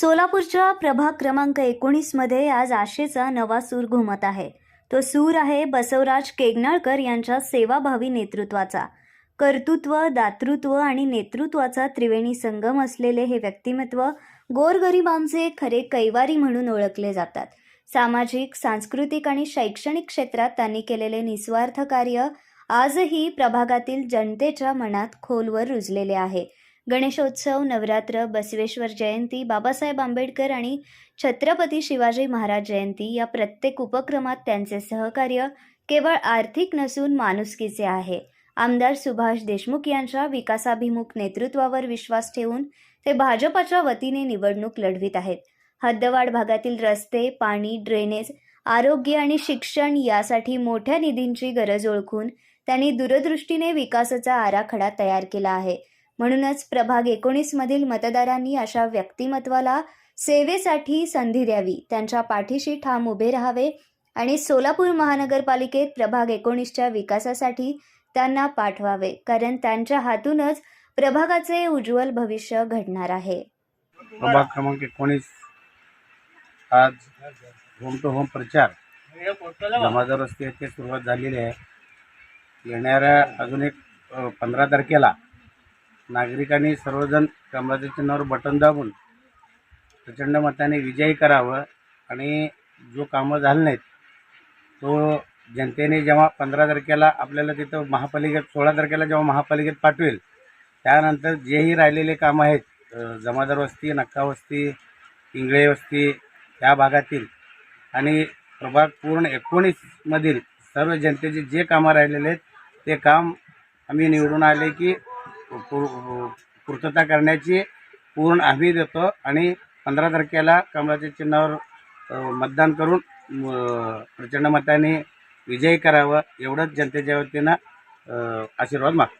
सोलापूरच्या प्रभाग क्रमांक एकोणीसमध्ये आज आशेचा नवा सूर घुमत आहे. तो सूर आहे बसवराज केगनाळकर यांच्या सेवाभावी नेतृत्वाचा. कर्तृत्व दातृत्व आणि नेतृत्वाचा त्रिवेणी संगम असलेले हे व्यक्तिमत्व गोरगरिबांचे खरे कैवारी म्हणून ओळखले जातात. सामाजिक सांस्कृतिक आणि शैक्षणिक क्षेत्रात त्यांनी केलेले निस्वार्थ कार्य आजही प्रभागातील जनतेच्या मनात खोलवर रुजलेले आहे. गणेशोत्सव नवरात्र बसवेश्वर जयंती बाबासाहेब आंबेडकर आणि छत्रपती शिवाजी महाराज जयंती या प्रत्येक उपक्रमात त्यांचे सहकार्य केवळ आर्थिक नसून माणुसकीचे आहे. आमदार सुभाष देशमुख यांच्या विकासाभिमुख नेतृत्वावर विश्वास ठेवून ते भाजपाच्या वतीने निवडणूक लढवित आहेत. हद्दवाड भागातील रस्ते पाणी ड्रेनेज आरोग्य आणि शिक्षण यासाठी मोठ्या निधींची गरज ओळखून त्यांनी दूरदृष्टीने विकासाचा आराखडा तयार केला आहे. म्हणूनच प्रभाग एकोणीसमधील मतदारांनी अशा व्यक्तिमत्वाला सेवेसाठी संधी द्यावी. त्यांच्या पाठीशी ठाम उभे राहावे आणि सोलापूर महानगरपालिकेत प्रभाग एकोणीसच्या विकासासाठी त्यांना पाठवावे कारण त्यांच्या हातूनच प्रभागाचे उज्ज्वल भविष्य घडणार आहे. प्रभाग क्रमांक एकोणीस आज होम टू होम प्रचार जमादार रस्ते सुरुवात झालेली आहे. येणाऱ्या अजून एक पंधरा तारखेला नागरिकांनी सर्वजण कमलाच्या चिन्हावर बटन दाबून प्रचंड मताने विजयी करावं आणि जो कामं झाले नाहीत तो जनतेने जेव्हा पंधरा तारखेला आपल्याला तिथं महापालिकेत सोळा तारखेला जेव्हा महापालिकेत पाठवेल त्यानंतर जेही राहिलेले कामं आहेत जमादार वस्ती नक्का वस्ती इंगळे वस्ती या भागातील आणि प्रभाग पूर्ण एकोणीसमधील सर्व जनतेचे जे कामं राहिलेले आहेत ते काम आम्ही निवडून आले की पूर्तता करण्याची पूर्ण हमी देतो आणि पंधरा तारखेला कमलाच्या चिन्हावर मतदान करून प्रचंड मताने विजयी करावं एवढंच जनतेच्या वतीनं आशीर्वाद मागतो.